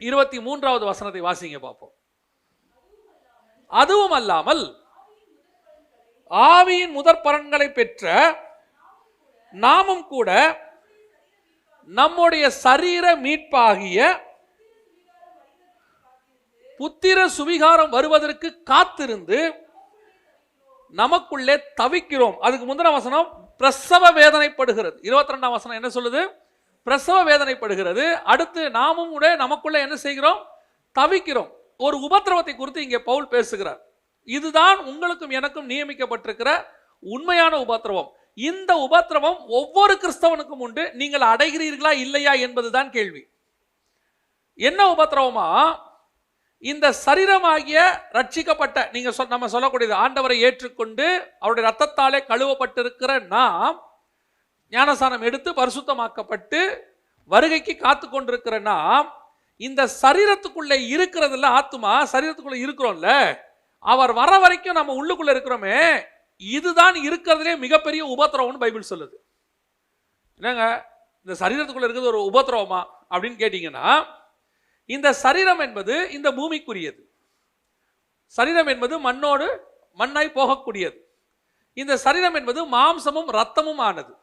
இருபத்தி மூன்றாவது வசனத்தை வாசிங்க பார்ப்போம். அதுவும் அல்லாமல் ஆவியின் முதற் பலன்களை பெற்ற நாமும் கூட நம்முடைய சரீர மீட்பாகிய புத்திர சுவிகாரம் வருவதற்கு காத்திருந்து நமக்குள்ளே தவிக்கிறோம். அதுக்கு முந்தின வசனம் பிரசவ வேதனைப்படுகிறது. இருபத்தி ரெண்டாம் வசனம் என்ன சொல்லுது? பிரசவ வேதனைப்படுகிறது. அடுத்து நாமும் கூட நமக்குள்ள என்ன செய்கிறோம்? தவிக்கிறோம். ஒரு உபத்திரவத்தை குறித்து இங்கே பவுல் பேசுகிறார். இதுதான் உங்களுக்கும் எனக்கும் நியமிக்கப்பட்டிருக்கிற உண்மையான உபத்திரவம். இந்த உபத்திரவம் ஒவ்வொரு கிறிஸ்தவனுக்கும் உண்டு. நீங்கள் அடைகிறீர்களா இல்லையா என்பதுதான் கேள்வி. என்ன உபத்திரவமா? இந்த சரீரமாகிய ரட்சிக்கப்பட்ட நீங்க சொ- நம்ம சொல்லக்கூடியது ஆண்டவரை ஏற்றுக்கொண்டு அவருடைய ரத்தத்தாலே கழுவப்பட்டிருக்கிற நாம் ஞானசானம் எடுத்து பரிசுத்தமாக்கப்பட்டு வருகைக்கு காத்து கொண்டிருக்கிற நாம் இந்த சரீரத்துக்குள்ளே இருக்கிறதுல ஆத்துமா? சரீரத்துக்குள்ளே இருக்கிறோம்ல. அவர் வர வரைக்கும் நம்ம உள்ளுக்குள்ளே இருக்கிறோமே. இதுதான் இருக்கிறதுலே மிகப்பெரிய உபத்திரவம்னு பைபிள் சொல்லுது. என்னங்க? இந்த சரீரத்துக்குள்ளே இருக்கிறது ஒரு உபத்திரவமா? அப்படின்னு கேட்டிங்கன்னா இந்த சரீரம் என்பது இந்த பூமிக்குரியது. சரீரம் என்பது மண்ணோடு மண்ணாய் போகக்கூடியது. இந்த சரீரம் என்பது மாம்சமும் இரத்தமும் ஆனது.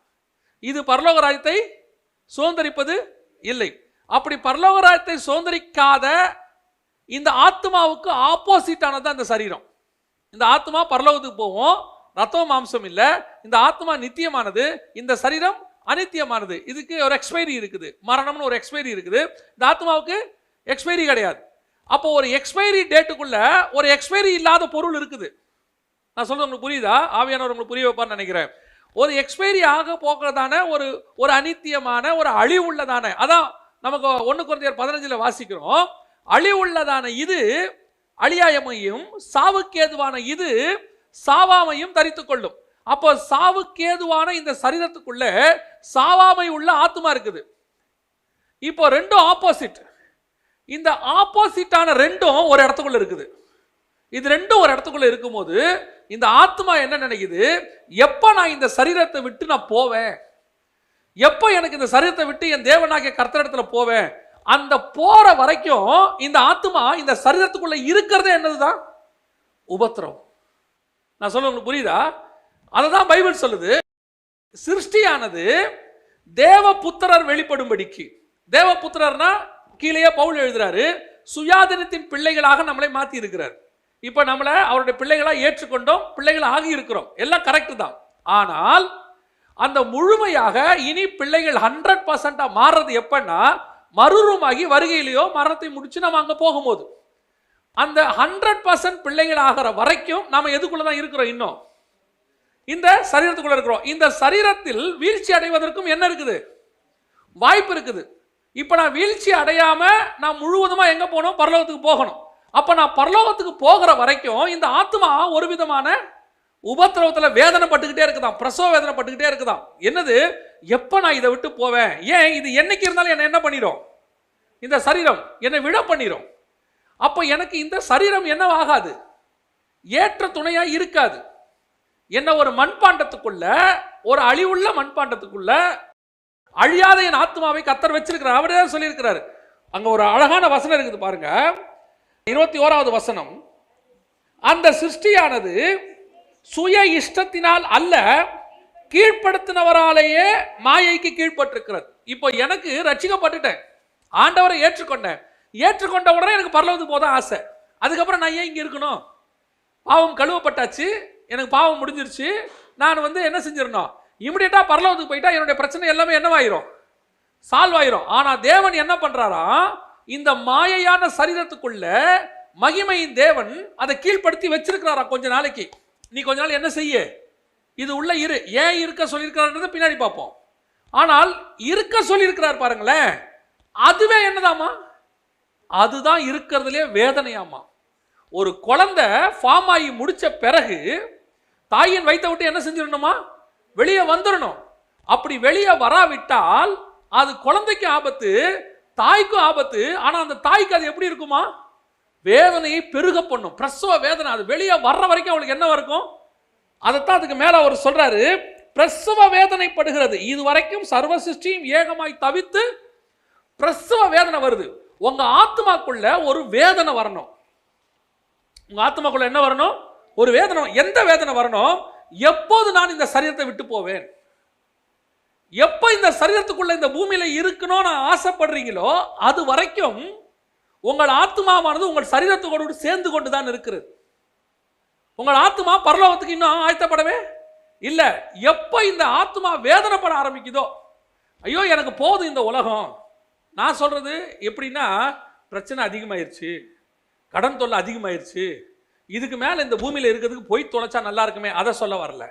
இது பரலோக ராஜ்யத்தை சுதந்திரிப்பது இல்லை. அப்படி பரலோக ராஜ்யத்தை சுதந்திரிக்காத இந்த ஆத்மாவுக்கு ஆப்போசிட்டானது அந்த சரீரம். இந்த ஆத்மா பரலோகத்துக்கு போவோம் ரத்தம் மாம்சம் இல்லை. இந்த ஆத்மா நித்தியமானது இந்த சரீரம் அனித்தியமானது இதுக்கு ஒரு எக்ஸ்பைரி இருக்குது. மரணம்னு ஒரு எக்ஸ்பைரி இருக்குது. இந்த ஆத்மாவுக்கு எக்ஸ்பைரி கிடையாது. அப்போ ஒரு எக்ஸ்பைரி டேட்டுக்குள்ள ஒரு எக்ஸ்பைரி இல்லாத பொருள் இருக்குது. நான் சொல்றது உங்களுக்கு புரியுதா? ஆவியானவர் உங்களுக்கு புரிய வைப்பார்னு நினைக்கிறேன். ஒரு எக்ஸ்பைரி ஆக போகிறதான ஒரு ஒரு அனித்தியமான ஒரு அழிவுள்ளதான அதான் நமக்கு ஒன்று குறைஞ்சர் பதினஞ்சில் வாசிக்கிறோம். அழிவுள்ளதான இது அழியாயமையும் சாவுக்கேதுவான இது சாவாமையும் தரித்து கொள்ளும். அப்போ சாவுக்கேதுவான இந்த சரீரத்துக்குள்ள சாவாமை உள்ள ஆத்மா இருக்குது. இப்போ ரெண்டும் ஆப்போசிட் இந்த ஆப்போசிட்டான ரெண்டும் ஒரு இடத்துக்குள்ள இருக்குது. இது ரெண்டும் ஒரு இடத்துக்குள்ளே இருக்கும்போது இந்த ஆத்மா என்ன நினைக்குது? எப்போ நான் இந்த சரீரத்தை விட்டு நான் போவேன்? எப்போ எனக்கு இந்த சரீரத்தை விட்டு என் தேவனாகிய கர்த்தரிடத்துல போவேன்? அந்த போகிற வரைக்கும் இந்த ஆத்மா இந்த சரீரத்துக்குள்ளே இருக்கிறதே என்னதுதான்? உபத்திரம் நான் சொல்ல உங்களுக்கு புரியுதா? அதை தான் பைபிள் சொல்லுது. சிருஷ்டியானது தேவபுத்திரர் வெளிப்படும்படிக்கு. தேவபுத்திரர்னா கீழே பவுல் எழுதுறாரு சுயாதீனத்தின் பிள்ளைகளாக நம்மளை மாற்றி இருக்கிறார் இப்போ நம்மளை அவருடைய பிள்ளைகளாக ஏற்றுக்கொண்டோம் பிள்ளைகள் ஆகி இருக்கிறோம். எல்லாம் கரெக்டு தான். ஆனால் அந்த முழுமையாக இனி பிள்ளைகள் ஹண்ட்ரட் பர்சன்டா மாறுறது எப்படின்னா மறுரூமாகி வருகையிலேயோ மரணத்தை முடிச்சு நம்ம அங்கே போகும்போது. அந்த ஹண்ட்ரட் பர்சன்ட் பிள்ளைகள் ஆகிற வரைக்கும் நம்ம எதுக்குள்ளே தான் இருக்கிறோம் இன்னும்? இந்த சரீரத்துக்குள்ளே இருக்கிறோம். இந்த சரீரத்தில் வீழ்ச்சி அடைவதற்கும் என்ன இருக்குது? வாய்ப்பு இருக்குது. இப்போ நான் வீழ்ச்சி அடையாமல் நான் முழுவதுமாக எங்கே போகணும் பரலோகத்துக்கு போகணும். அப்போ நான் பரலோகத்துக்கு போகிற வரைக்கும் இந்த ஆத்மா ஒரு விதமான உபத்திரவத்துல வேதனைப்பட்டுக்கிட்டே இருக்குதான் பிரசவ வேதனைப்பட்டுக்கிட்டே இருக்குதான் என்னது? எப்போ நான் இதை விட்டு போவேன்? ஏன்? இது என்னைக்கு இருந்தாலும் என்னை என்ன பண்ணிடும் இந்த சரீரம் என்னை விட பண்ணிடும் அப்போ எனக்கு இந்த சரீரம் என்னவாகாது? ஏற்ற துணையாக இருக்காது. என்ன ஒரு மண்பாண்டத்துக்குள்ள ஒரு அழிவுள்ள மண்பாண்டத்துக்குள்ள அழியாத என் ஆத்மாவை கத்தர் வச்சிருக்கிறார். அவரே தான் சொல்லியிருக்கிறாரு. அங்கே ஒரு அழகான வசனம் இருக்குது பாருங்கள் இருபத்தி ஓராவது வசனம். அந்த சிருஷ்டியானது சுய இஷ்டத்தினால் அல்ல கீழ்ப்படுத்தினவராலேயே மாயைக்கு கீழ்பட்டிருக்கிறது இப்போ எனக்கு ரட்சிக்கப்பட்டுட்டேன் ஆண்டவரை ஏற்றுக்கொண்டேன். ஏற்றுக்கொண்ட உடனே எனக்கு பரலவத்துக்கு போதான் ஆசை. அதுக்கப்புறம் நான் ஏன் இங்கே இருக்கணும்? பாவம் கழுவப்பட்டாச்சு. எனக்கு பாவம் முடிஞ்சிருச்சு. நான் வந்து என்ன செஞ்சிடணும்? இமிடியட்டாக பரலோகத்துக்கு போயிட்டா என்னுடைய பிரச்சனை எல்லாமே என்னவாயிரும்? சால்வ் ஆயிரும். ஆனால் தேவன் என்ன பண்ணுறாரா இந்த மாயையான சரீரத்துக்குள்ள மகிமையின் தேவன் அதை கீழ்ப்படுத்தி வச்சிருக்கிறாரா கொஞ்ச நாளைக்கு. நீ கொஞ்ச நாள் என்ன செய்ய? இது உள்ள இரு. ஏன் இருக்க சொல்லியிருக்கிறான்றத பின்னாடி பார்ப்போம். ஆனால் இருக்க சொல்லியிருக்கிறார் பாருங்களேன். அதுவே என்னதாமா அதுதான் இருக்கிறதுலே வேதனையாமா ஒரு குழந்தை ஃபார்ம் ஆகி முடித்த பிறகு தாயின் வைத்த விட்டு என்ன செஞ்சிடணுமா? வெளியே வந்துடணும். அப்படி வெளியே வராவிட்டால் அது குழந்தைக்கு ஆபத்து தாய்க்கும் ஆபத்து ஆனால் அந்த தாய்க்கு அது எப்படி இருக்குமா? வேதனையை பெருக பண்ணும். பிரசவ வேதனை அது வெளியே வர்ற வரைக்கும் அவளுக்கு என்ன இருக்கும்? அதைத்தான் அதுக்கு மேலே அவர் சொல்கிறாரு பிரசவ வேதனைப்படுகிறது. இது வரைக்கும் சர்வ சிருஷ்டியும் ஏகமாய் தவித்து பிரசவ வேதனை வருது. உங்கள் ஆத்மாக்குள்ள ஒரு வேதனை வரணும். உங்கள் ஆத்மாக்குள்ள என்ன வரணும்? ஒரு வேதனை. எந்த வேதனை வரணும்? எப்போது நான் இந்த சரீரத்தை விட்டு போவேன்? எப்போ இந்த சரீரத்துக்குள்ள இந்த பூமியில் இருக்கணும்னு நான் ஆசைப்படுறீங்களோ அது வரைக்கும் உங்கள் ஆத்மாவானது உங்கள் சரீரத்தோடு சேர்ந்து கொண்டு தான் இருக்கிறது. உங்கள் ஆத்மா பரலோகத்துக்கு இன்னும் ஆயத்தப்படவே இல்லை. எப்போ இந்த ஆத்மா வேதனைப்பட ஆரம்பிக்குதோ ஐயோ எனக்கு போதும் இந்த உலகம். நான் சொல்கிறது எப்படின்னா பிரச்சனை அதிகமாயிருச்சு கடன் தொல்லை அதிகமாயிருச்சு இதுக்கு மேலே இந்த பூமியில் இருக்கிறதுக்கு போய் தொலைச்சா நல்லா இருக்குமே அதை சொல்ல வரல.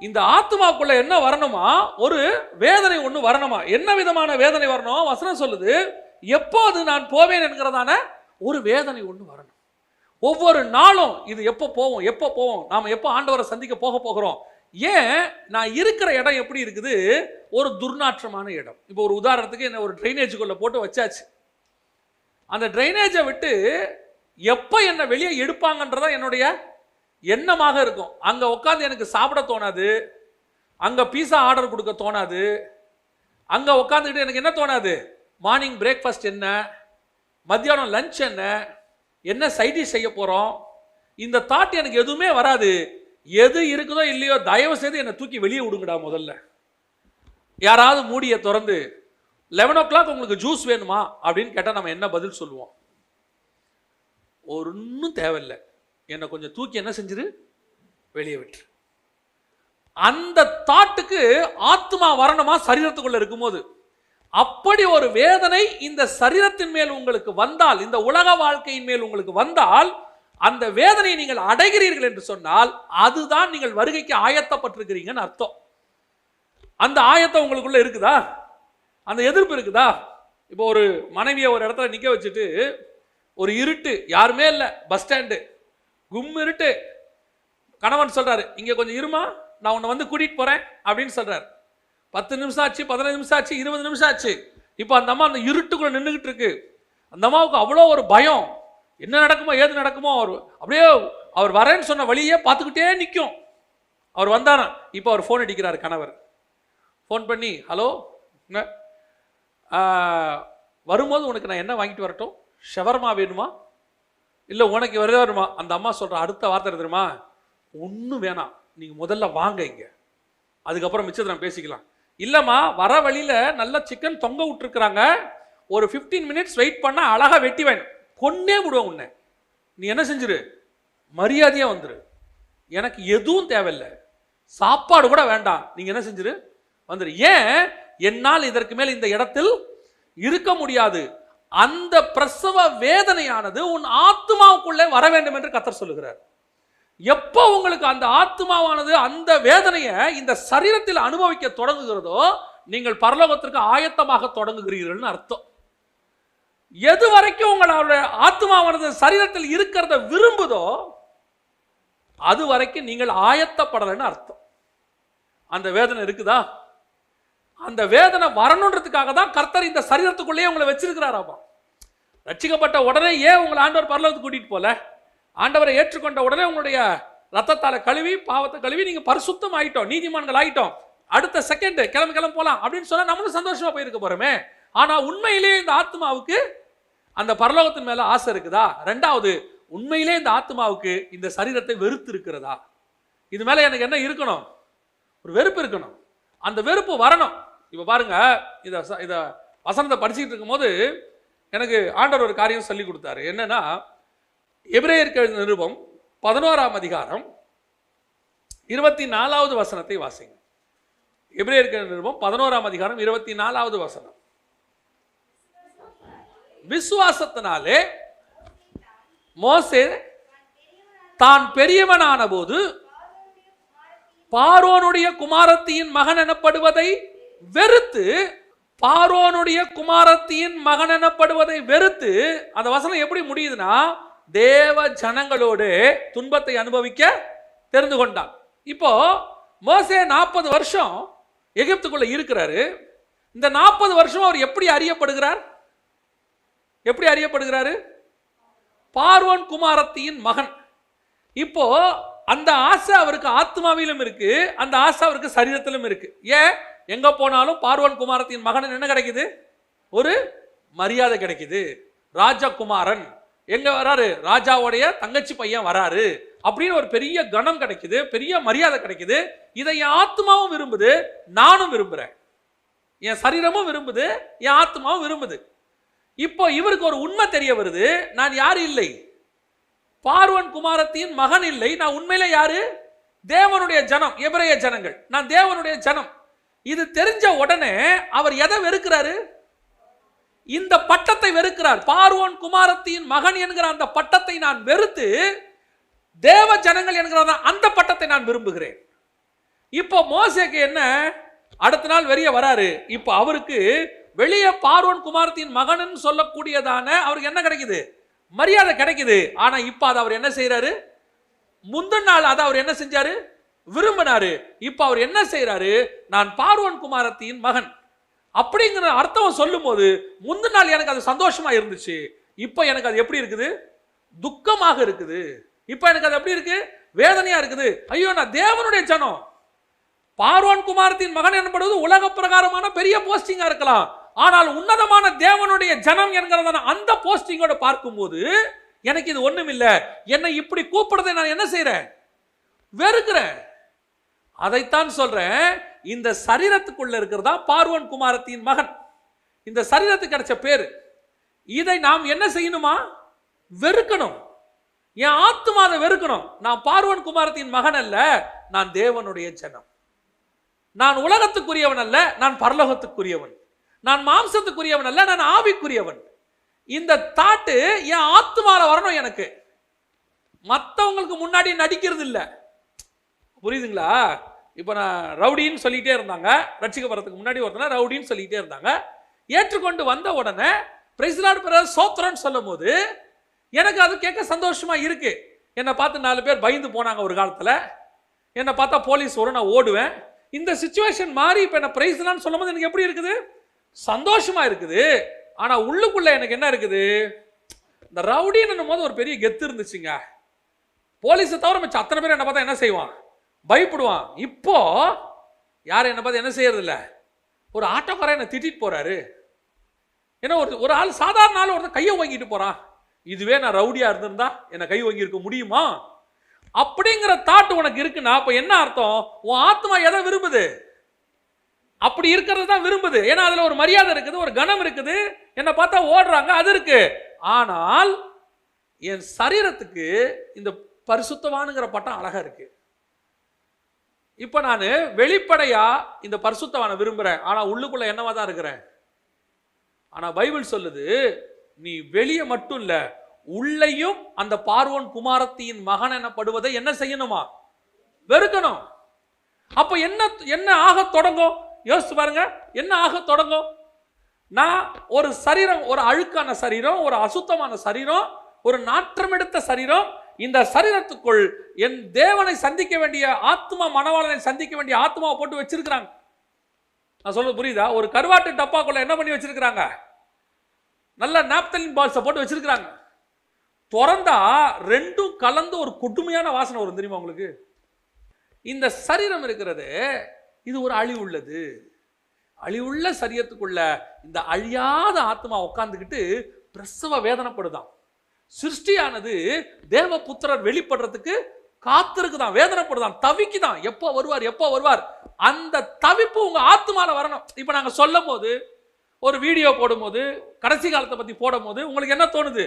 இந்த ஆத்மாக்குள்ள என்ன வரணுமா? ஒரு வேதனை ஒன்று வரணுமா? என்ன விதமான வேதனை வரணும்? வசனம் சொல்லுது எப்போது நான் போவேன் என்கிறதான ஒரு வேதனை ஒன்று வரணும். ஒவ்வொரு நாளும் இது எப்போ போவோம்? எப்போ போவோம்? நாம் எப்போ ஆண்டவரை சந்திக்க போக போகிறோம்? ஏன்? நான் இருக்கிற இடம் எப்படி இருக்குது? ஒரு துர்நாற்றமான இடம். இப்போ ஒரு உதாரணத்துக்கு என்ன ஒரு ட்ரைனேஜுக்குள்ளே போட்டு வச்சாச்சு. அந்த ட்ரைனேஜை விட்டு எப்போ என்னை வெளியே எடுப்பாங்கன்றதான் என்னுடைய எண்ணமாக இருக்கும். அங்கே உட்காந்து எனக்கு சாப்பிட தோணாது. அங்கே பீஸா ஆர்டர் கொடுக்க தோணாது. அங்கே உட்காந்துக்கிட்டு எனக்கு என்ன தோணாது? மார்னிங் பிரேக்ஃபாஸ்ட் என்ன? மத்தியானம் லஞ்ச் என்ன? என்ன சைடிஷ் செய்ய போகிறோம் இந்த தாட் எனக்கு எதுவுமே வராது. எது இருக்குதோ இல்லையோ தயவு செய்து என்னை தூக்கி வெளியே விடுங்கடா முதல்ல. யாராவது மூடியை திறந்து லெவன் ஓ கிளாக் உங்களுக்கு ஜூஸ் வேணுமா? அப்படின்னு கேட்டால் நம்ம என்ன பதில் சொல்லுவோம்? ஒன்றும் தேவையில்லை. என்னை கொஞ்சம் தூக்கி என்ன செஞ்சிரு? வெளியே விட்டுரு. அந்த தாட்டுக்கு ஆத்மா வரணுமா சரீரத்துக்குள்ள இருக்கும்போது அப்படி ஒரு வேதனை இந்த சரீரத்தின் மேல் உங்களுக்கு வந்தால் இந்த உலக வாழ்க்கையின் மேல் உங்களுக்கு வந்தால் அந்த வேதனையை நீங்கள் அடைகிறீர்கள் என்று சொன்னால் அதுதான் நீங்கள் வருகைக்கு ஆயத்தப்பட்டிருக்கிறீங்கன்னு அர்த்தம். அந்த ஆயத்தம் உங்களுக்குள்ள இருக்குதா? அந்த எதிர்ப்பு இருக்குதா? இப்போ ஒரு மனைவியை ஒரு இடத்துல நிற்க வச்சுட்டு ஒரு இருட்டு யாருமே இல்லை பஸ் ஸ்டாண்டு. கும்மிருட்டு கணவன் சொல்கிறாரு இங்கே கொஞ்சம் இருமா நான் உன்னை வந்து கூட்டிகிட்டு போகிறேன் அப்படின்னு சொல்கிறார் பத்து நிமிஷம் ஆச்சு பதினஞ்சு நிமிஷம் ஆச்சு இருபது நிமிஷம் ஆச்சு இப்போ அந்த அம்மா அந்த இருட்டுக்குள்ளே நின்றுக்கிட்டு இருக்கு. அந்த அம்மாவுக்கு அவ்வளோ ஒரு பயம். என்ன நடக்குமோ ஏது நடக்குமோ அவர் அப்படியே அவர் வரேன்னு சொன்ன வழியே பார்த்துக்கிட்டே நிற்கும் அவர் வந்தாராம் இப்போ அவர் ஃபோன் அடிக்கிறார் கணவர். ஃபோன் பண்ணி ஹலோ என்ன? வரும்போது உனக்கு நான் என்ன வாங்கிட்டு வரட்டும்? ஷவர்மா வேணுமா? இல்லை உனக்கு வரவே வருமா? அந்த அம்மா சொல்கிற அடுத்த வார்த்தை தெரியுமா? ஒன்றும் வேணாம். நீங்கள் முதல்ல வாங்க இங்கே. அதுக்கப்புறம் மிச்சத்தை நான் பேசிக்கலாம். இல்லைம்மா வர வழியில் நல்ல சிக்கன் தொங்க விட்டுருக்குறாங்க. ஒரு 15 மினிட்ஸ் வெயிட் பண்ணால் அழகாக வெட்டி வேணும் கொன்னே விடுவேன் உன்னை. நீ என்ன செஞ்சிரு? மரியாதையாக வந்துரு. எனக்கு எதுவும் தேவையில்லை. சாப்பாடு கூட வேண்டாம். நீங்கள் என்ன செஞ்சிரு? வந்துரு. ஏன்? என்னால் இதற்கு மேல் இந்த இடத்தில் இருக்க முடியாது. அந்த பிரசவ வேதனையானது உன் ஆத்மாவுக்குள்ளே வர வேண்டும் என்று கத்தர் சொல்லுகிறார். எப்போ உங்களுக்கு அந்த ஆத்மாவானது அந்த வேதனையை இந்த சரீரத்தில் அனுபவிக்க தொடங்குகிறதோ நீங்கள் பரலோகத்திற்கு ஆயத்தமாக தொடங்குகிறீர்கள்னு அர்த்தம். எது வரைக்கும் உங்களுடைய ஆத்மாவானது சரீரத்தில் இருக்கிறத விரும்புதோ அது வரைக்கும் நீங்கள் ஆயத்தப்படலைன்னு அர்த்தம். அந்த வேதனை இருக்குதா? அந்த வேதனை வரணுன்றதுக்காக தான் கர்த்தர் இந்த சரீரத்துக்குள்ளேயே உங்களை வச்சிருக்கிறாராமா? ரட்சிக்கப்பட்ட உடனே ஏன் உங்களை ஆண்டவர் பரலோகத்துக்கு கூட்டிகிட்டு போல? ஆண்டவரை ஏற்றுக்கொண்ட உடனே உங்களுடைய ரத்தத்தால கழுவி பாவத்தை கழுவி நீங்கள் பரிசுத்தம் ஆகிட்டோம் நீதிமான்கள் ஆகிட்டோம் அடுத்த செகண்ட் கிளம்பி கிளம்பி போகலாம் அப்படின்னு சொன்னால் நம்மளும் சந்தோஷமாக போயிருக்க போகிறோமே ஆனால் உண்மையிலேயே இந்த ஆத்மாவுக்கு அந்த பரலோகத்தின் மேலே ஆசை இருக்குதா? ரெண்டாவது உண்மையிலே இந்த ஆத்மாவுக்கு இந்த சரீரத்தை வெறுத்து இருக்கிறதா இது மேலே எனக்கு என்ன இருக்கணும்? ஒரு வெறுப்பு இருக்கணும். அந்த வெறுப்பு வரணும். இப்போ பாருங்க இதை இதை வசனத்தை படிச்சுக்கிட்டு இருக்கும்போது எனக்கு ஆண்டவர் ஒரு காரியம் சொல்லி கொடுத்தாரு. என்னன்னா எபிரேயர் எழுதின நிருபம் பதினோராம் அதிகாரம் இருபத்தி நாலாவது வசனத்தை வாசிங்க. எபிரேயர் எழுதின நிருபம் பதினோராம் அதிகாரம் இருபத்தி நாலாவது வசனம். விசுவாசத்தினாலே மோசே தான் பெரியவனான போது பாரோனுடைய குமாரத்தியின் மகன் எனப்படுவதை வெறுத்து பார்வோனுடைய குமாரத்தியின் மகன் எனப்படுவதை வெறுத்து அந்த வசனம் எப்படி முடியுதுன்னா தேவ ஜனங்களோடு துன்பத்தை அனுபவிக்க தெரிந்து கொண்டான். இப்போ மோசே நாற்பது வருஷம் எகிப்துக்குள்ள இருக்கிறாரு. இந்த நாற்பது வருஷம் அவர் எப்படி அறியப்படுகிறார்? எப்படி அறியப்படுகிறாரு? பார்வோன் குமாரத்தியின் மகன். இப்போ அந்த ஆசை அவருக்கு ஆத்மாவிலும் இருக்கு அந்த ஆசை அவருக்கு சரீரத்திலும் இருக்கு. ஏன்? எங்க போனாலும் பார்வன் குமாரத்தின் மகன் என்ன கிடைக்குது? ஒரு மரியாதை கிடைக்குது. ராஜகுமாரன். எங்க வராரு? ராஜாவுடைய தங்கச்சி பையன் வராரு. அப்படின்னு ஒரு பெரிய கணம் கிடைக்குது பெரிய மரியாதை கிடைக்குது. இதை என் ஆத்மாவும் விரும்புது நானும் விரும்புறேன். என் சரீரமும் விரும்புது என் ஆத்மாவும் விரும்புது. இப்போ இவருக்கு ஒரு உண்மை தெரிய வருது நான் யார் இல்லை? பார்வன் குமாரத்தின் மகன் இல்லை நான் உண்மையில யாரு? தேவனுடைய ஜனம் எபிரேய ஜனங்கள். நான் தேவனுடைய ஜனம். இது தெரிஞ்ச உடனே அவர் எதை வெறுக்கிறாரு? இந்த பட்டத்தை வெறுக்கிறார். பார்வோன் குமாரத்தின் மகன் என்கிற அந்த பட்டத்தை நான் வெறுத்து தேவ ஜனங்கள் என்கிற அந்த பட்டத்தை நான் விரும்புகிறேன். இப்போ மோசேக்கு என்ன? அடுத்த நாள் வெளிய வராரு. இப்போ அவருக்கு வெளியே பார்வோன் குமாரத்தின் மகன் சொல்லக்கூடியதான அவருக்கு என்ன கிடைக்குது? மரியாதை கிடைக்குது. ஆனா இப்போ அதை அவர் என்ன செய்யறாரு முந்தின நாள் அதை அவர் என்ன செஞ்சாரு? விரும்பினாரு. இப்போ அவர் என்ன செய்கிறாரு நான் பார்வன் குமாரத்தியின் மகன். அப்படிங்கிற அர்த்தம் சொல்லும்போது முந்தின நாள் எனக்கு அது சந்தோஷமா இருந்துச்சு. இப்போ எனக்கு அது எப்படி இருக்குது? துக்கமாக இருக்குது. இப்போ எனக்கு அது எப்படி இருக்கு? வேதனையா இருக்குது. ஐயோ நான் தேவனுடைய ஜனம். பார்வன் குமாரத்தின் மகன் எனப்படுவது உலக பிரகாரமான பெரிய போஸ்டிங்கா இருக்கலாம். ஆனால் உன்னதமான தேவனுடைய ஜனம் என்கிறதான அந்த போஸ்டிங்கோட பார்க்கும்போது எனக்கு இது ஒண்ணும் இல்லை என்னை இப்படி கூப்பிடுறதை நான் என்ன செய்கிறேன் வெறுக்கிறேன். அதைத்தான் சொல்றேன். இந்த சரீரத்துக்குள்ள இருக்கிறதா? பார்வன் குமாரத்தின் மகன். இந்த சரீரத்துக்கு கிடைச்ச பேரு. இதை நாம் என்ன செய்யணுமா? வெறுக்கணும். என் ஆத்மா அதை வெறுக்கணும். நான் பார்வன் குமாரத்தின் மகன் அல்ல. நான் தேவனுடைய ஜனம். நான் உலகத்துக்குரியவன் அல்ல. நான் பரலோகத்துக்குரியவன். நான் மாம்சத்துக்குரியவன் அல்ல. நான் ஆவிக்குரியவன். இந்த தாட்டு என் ஆத்மாவில் வரணும் எனக்கு. மற்றவங்களுக்கு முன்னாடி நடிக்கிறது இல்லை புரியுதுங்களா? இப்போ நான் ரவுடின்னு சொல்லிகிட்டே இருந்தாங்க. ரட்சிக்கப்படுறதுக்கு முன்னாடி ஒருத்தன ரவுடின்னு சொல்லிகிட்டே இருந்தாங்க. ஏற்றுக்கொண்டு வந்த உடனே பிரைஸ்லாட் பிற சோத்திரன்னு சொல்லும் போது எனக்கு அது கேட்க சந்தோஷமாக இருக்குது என்னை பார்த்து நாலு பேர் பயந்து போனாங்க ஒரு காலத்தில். என்னை பார்த்தா போலீஸ் வரும் நான் ஓடுவேன். இந்த சுச்சுவேஷன் மாறி இப்போ என்ன பிரைஸ்லான்னு சொல்லும் போது எனக்கு எப்படி இருக்குது? சந்தோஷமாக இருக்குது. ஆனால் உள்ளுக்குள்ளே எனக்கு என்ன இருக்குது? இந்த ரவுடின்னு போது ஒரு பெரிய கெத்து இருந்துச்சுங்க. போலீஸை தவிர மச்ச அத்தனை பேர் என்ன பார்த்தா என்ன செய்வான் பயப்படுவான். இப்போ யார் என்னை பார்த்து என்ன செய்யறதில்ல? ஒரு ஆட்டோக்காரன் என்னை திட்டிட்டு போறாரு. ஏன்னா ஒரு ஒரு ஆள் சாதாரண ஆள் ஒருத்தன் கையை வாங்கிட்டு போறான். இதுவே நான் ரவுடியா இருந்திருந்தா என்னை கை வாங்கியிருக்க முடியுமா? அப்படிங்கிற தாட் உனக்கு இருக்குன்னா அப்ப என்ன அர்த்தம்? உன் ஆத்மா எதை விரும்புது? அப்படி இருக்கிறது தான் விரும்புது. ஏன்னா அதுல ஒரு மரியாதை இருக்குது ஒரு கணம் இருக்குது. என்னை பார்த்தா ஓடுறாங்க அது இருக்கு. ஆனால் என் சரீரத்துக்கு இந்த பரிசுத்தவானுங்கிற பட்டம் அழகா இருக்கு. இப்போ நான் வெளிப்படையாக இந்த பரிசுத்தவானை விரும்புகிறேன் ஆனால் உள்ளுக்குள்ளே என்னவா தான் இருக்கிறேன்? ஆனால் பைபிள் சொல்லுது நீ வெளியே மட்டும் இல்லை உள்ளேயும் அந்த பார்வோன் குமாரத்தியின் மகன் எனப்படுவதை என்ன செய்யணுமா? வெறுக்கணும். அப்ப என்ன என்ன ஆக தொடங்கும்? யோசிச்சு பாருங்க என்ன ஆக தொடங்கும்? நான் ஒரு சரீரம் ஒரு அழுக்கான சரீரம் ஒரு அசுத்தமான சரீரம் ஒரு நாற்றம் எடுத்த சரீரம் இந்த சரீரத்துக்குள் என் தேவனை சந்திக்க வேண்டிய ஆத்மா மனவாளனை சந்திக்க வேண்டிய ஆத்மாவை போட்டு வச்சிருக்கிறாங்க. நான் சொல்ல புரியுதா? ஒரு கருவாட்டு டப்பாக்குள்ள என்ன பண்ணி வச்சிருக்கிறாங்க? நல்ல நாப்தலின் பால்ஸை போட்டு வச்சிருக்கிறாங்க. திறந்தா ரெண்டும் கலந்து ஒரு கொடுமையான வாசனை வரும் தெரியுமா உங்களுக்கு? இந்த சரீரம் இருக்கிறது இது ஒரு அழிவுள்ளது. அழிவுள்ள சரீரத்துக்குள்ள இந்த அழியாத ஆத்மா உட்காந்துக்கிட்டு பிரசவ வேதனைப்படுதான். சிருஷ்டியானது தேவபுத்திரர் வெளிப்படுறதுக்கு காத்திருக்குதான் வேதனைப்படுதான் தவிக்குதான். எப்போ வருவார் எப்போ வருவார்? அந்த தவிப்பு உங்கள் ஆத்மால வரணும். இப்போ நாங்கள் சொல்லும் போது ஒரு வீடியோ போடும்போது கடைசி காலத்தை பத்தி போடும்போது உங்களுக்கு என்ன தோணுது?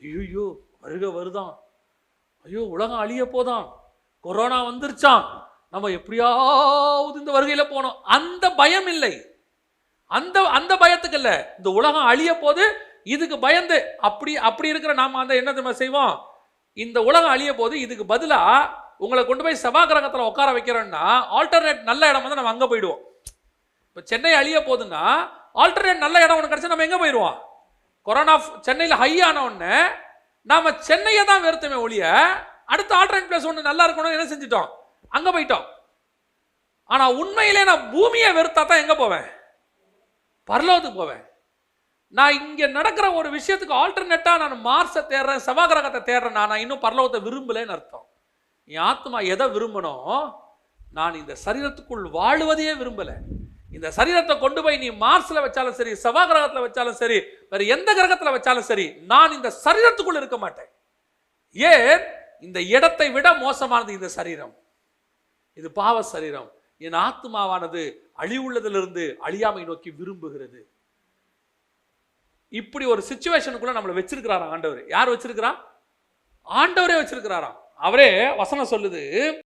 ஐயோ வருக வருதான். ஐயோ உலகம் அழிய போதான். கொரோனா வந்துருச்சான் நம்ம எப்படியாவது இந்த வருகையில் போனோம். அந்த பயம் இல்லை. அந்த அந்த பயத்துக்கு இல்லை. இந்த உலகம் அழிய போது இதுக்கு பயந்து அப்படி அப்படி இருக்கிற நாம அந்த என்ன தெரியுமா செய்வோம்? இந்த உலகம் அழிய போது இதுக்கு பதிலாக உங்களை கொண்டு போய் செவ்வாய் கிரகத்தில் உட்கார வைக்கிறோன்னா ஆல்டர்னேட் நல்ல இடம் வந்து நம்ம அங்கே போயிடுவோம். இப்போ சென்னை அழிய போகுதுன்னா ஆல்டர்னேட் நல்ல இடம் ஒன்று கிடச்சி நம்ம எங்கே போயிடுவோம்? கொரோனா சென்னையில் ஹை ஆன உடனே நாம் சென்னையை தான் வெறுத்தமே ஒழிய அடுத்த ஆல்டர்னேட் பிளேஸ் ஒன்று நல்லா இருக்கணும்னு என்ன செஞ்சிட்டோம்? அங்கே போயிட்டோம். ஆனால் உண்மையிலே நான் பூமியை வெறுத்தா தான் எங்கே போவேன்? பரலோகத்துக்கு போவேன். நான் இங்கே நடக்கிற ஒரு விஷயத்துக்கு ஆல்டர்னேட்டாக நான் மார்ஸை தேடுறேன் செவ்வாய் கிரகத்தை தேடுறேன். நான் இன்னும் பரலோகத்தை விரும்பலைன்னு அர்த்தம். என் ஆத்மா எதை விரும்பணும் நான் இந்த சரீரத்துக்குள் வாழுவதையே விரும்பலை. இந்த சரீரத்தை கொண்டு போய் நீ மார்ஸில் வச்சாலும் சரி செவ்வாய் கிரகத்தில் வச்சாலும் சரி வேறு எந்த கிரகத்தில் வச்சாலும் சரி நான் இந்த சரீரத்துக்குள் இருக்க மாட்டேன். ஏன்? இந்த இடத்தை விட மோசமானது இந்த சரீரம். இது பாவ சரீரம். என் ஆத்மாவானது அழிவுள்ளதிலிருந்து அழியாமை நோக்கி விரும்புகிறது. இப்படி ஒரு சுச்சுவேஷனுக்குள்ள நம்மளை வச்சிருக்கிறாராம் ஆண்டவர்? யார் வச்சிருக்கிறா? ஆண்டவரே வச்சிருக்கிறாராம் அவரே வசனம் சொல்லுது